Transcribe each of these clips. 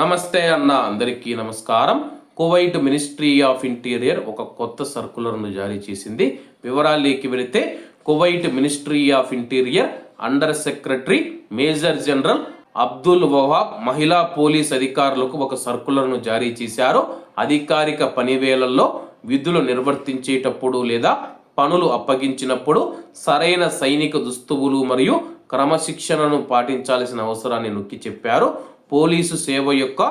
నమస్తే అన్న అందరికీ నమస్కారం. కువైట్ మినిస్ట్రీ ఆఫ్ ఇంటీరియర్ ఒక కొత్త సర్కులర్ను జారీ చేసింది. వివరాల్లోకి వెళితే Kuwait Ministry of Interior under secretary major general Abdul Wahab మహిళా పోలీస్ అధికారులకు ఒక సర్కులర్ను జారీ చేశారు. అధికారిక పనివేళల్లో విధులు నిర్వర్తించేటప్పుడు లేదా పనులు అప్పగించినప్పుడు సరైన సైనిక దుస్తువులు మరియు క్రమశిక్షణను పాటించాల్సిన అవసరాన్ని నొక్కి చెప్పారు. పోలీసు సేవ యొక్క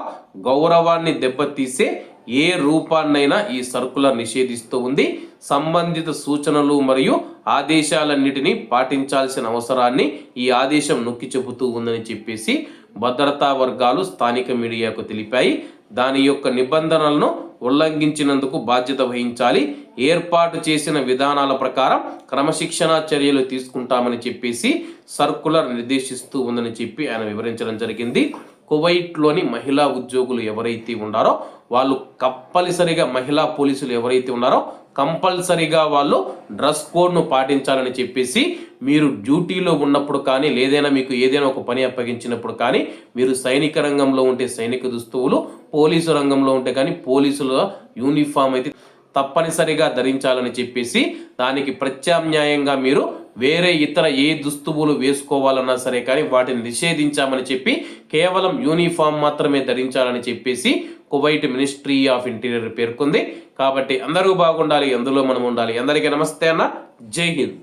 గౌరవాన్ని దెబ్బతీసే ఏ రూపాన్నైనా ఈ సర్కులర్ నిషేధిస్తూ ఉంది. సంబంధిత సూచనలు మరియు ఆదేశాలన్నిటినీ పాటించాల్సిన అవసరాన్ని ఈ ఆదేశం నొక్కి చెబుతూ ఉందని చెప్పేసి భద్రతా వర్గాలు స్థానిక మీడియాకు తెలిపాయి. దాని యొక్క నిబంధనలను ఉల్లంఘించినందుకు బాధ్యత వహించాలి. ఏర్పాటు చేసిన విధానాల ప్రకారం క్రమశిక్షణా చర్యలు తీసుకుంటామని చెప్పేసి సర్కులర్ నిర్దేశిస్తూ ఉందని చెప్పి ఆయన వివరించడం జరిగింది. కువైట్లోని మహిళా ఉద్యోగులు ఎవరైతే ఉన్నారో వాళ్ళు కప్పలిసరిగా మహిళా పోలీసులు ఎవరైతే ఉన్నారో కంపల్సరిగా వాళ్ళు డ్రెస్ కోడ్ను పాటించాలని చెప్పేసి మీరు డ్యూటీలో ఉన్నప్పుడు కానీ లేదైనా మీకు ఏదైనా ఒక పని అప్పగించినప్పుడు కానీ మీరు సైనిక రంగంలో ఉంటే సైనిక దుస్తువులు పోలీసు రంగంలో ఉంటే కానీ పోలీసుల యూనిఫామ్ అయితే తప్పనిసరిగా ధరించాలని చెప్పేసి దానికి ప్రత్యామ్నాయంగా మీరు వేరే ఇతర ఏ దుస్తువులు వేసుకోవాలన్నా సరే కానీ వాటిని నిషేధించామని చెప్పి కేవలం యూనిఫామ్ మాత్రమే ధరించాలని చెప్పేసి కువైట్ మినిస్ట్రీ ఆఫ్ ఇంటీరియర్ పేర్కొంది. కాబట్టి అందరూ బాగుండాలి అందులో మనం ఉండాలి. అందరికీ నమస్తే అన్న. జై హింద్.